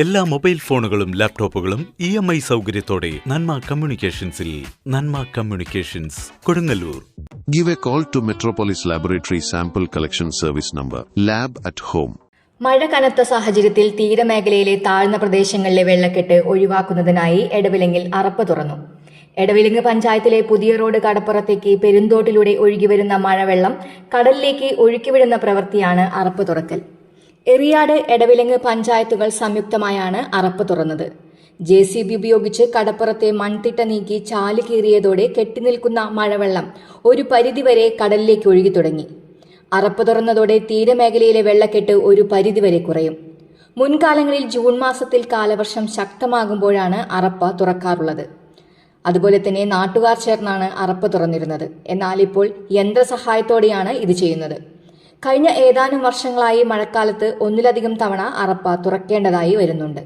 എല്ലാ മൊബൈൽ ഫോണുകളും ലാപ്ടോപ്പുകളും ഇ എം ഐ സൗകര്യത്തോടെ നന്മ കമ്മ്യൂണിക്കേഷൻസിൽ Nanma communications Kodungallur. Give a call to Metropolis laboratory sample collection service number lab at home മഴ കനത്ത സാഹചര്യത്തിൽ തീരമേഖലയിലെ താഴ്ന്ന പ്രദേശങ്ങളിലെ വെള്ളക്കെട്ട് ഒഴിവാക്കുന്നതിനായി എടവിലങ്ങിൽ അറപ്പ് തുറന്നു. എടവിലങ്ങ് പഞ്ചായത്തിലെ പുതിയ റോഡ് കടപ്പുറത്തേക്ക് പെരുന്തോട്ടിലൂടെ ഒഴുകിവരുന്ന മഴവെള്ളം കടലിലേക്ക് ഒഴുക്കിവിടുന്ന പ്രവൃത്തിയാണ് അറപ്പ് തുറക്കൽ. എറിയാട് എടവിലങ്ങ് പഞ്ചായത്തുകൾ സംയുക്തമായാണ് അറപ്പ് തുറന്നത്. ജെ സി ബി ഉപയോഗിച്ച് കടപ്പുറത്തെ മൺതിട്ട നീക്കി ചാൽ കീറിയതോടെ കെട്ടിനിൽക്കുന്ന മഴവെള്ളം ഒരു പരിധിവരെ കടലിലേക്ക് ഒഴുകി തുടങ്ങി. അറപ്പ് തുറന്നതോടെ തീരമേഖലയിലെ വെള്ളക്കെട്ട് ഒരു പരിധിവരെ കുറയും. മുൻകാലങ്ങളിൽ ജൂൺ മാസത്തിൽ കാലവർഷം ശക്തമാകുമ്പോഴാണ് അറപ്പ തുറക്കാറുള്ളത്. അതുപോലെ തന്നെ നാട്ടുകാർ ചേർന്നാണ് അറപ്പ് തുറന്നിരുന്നത്. എന്നാൽ ഇപ്പോൾ യന്ത്രസഹായത്തോടെയാണ് ഇത് ചെയ്യുന്നത്. കഴിഞ്ഞ ഏതാനും വർഷങ്ങളായി മഴക്കാലത്ത് ഒന്നിലധികം തവണ അറപ്പ തുറക്കേണ്ടതായി വരുന്നുണ്ട്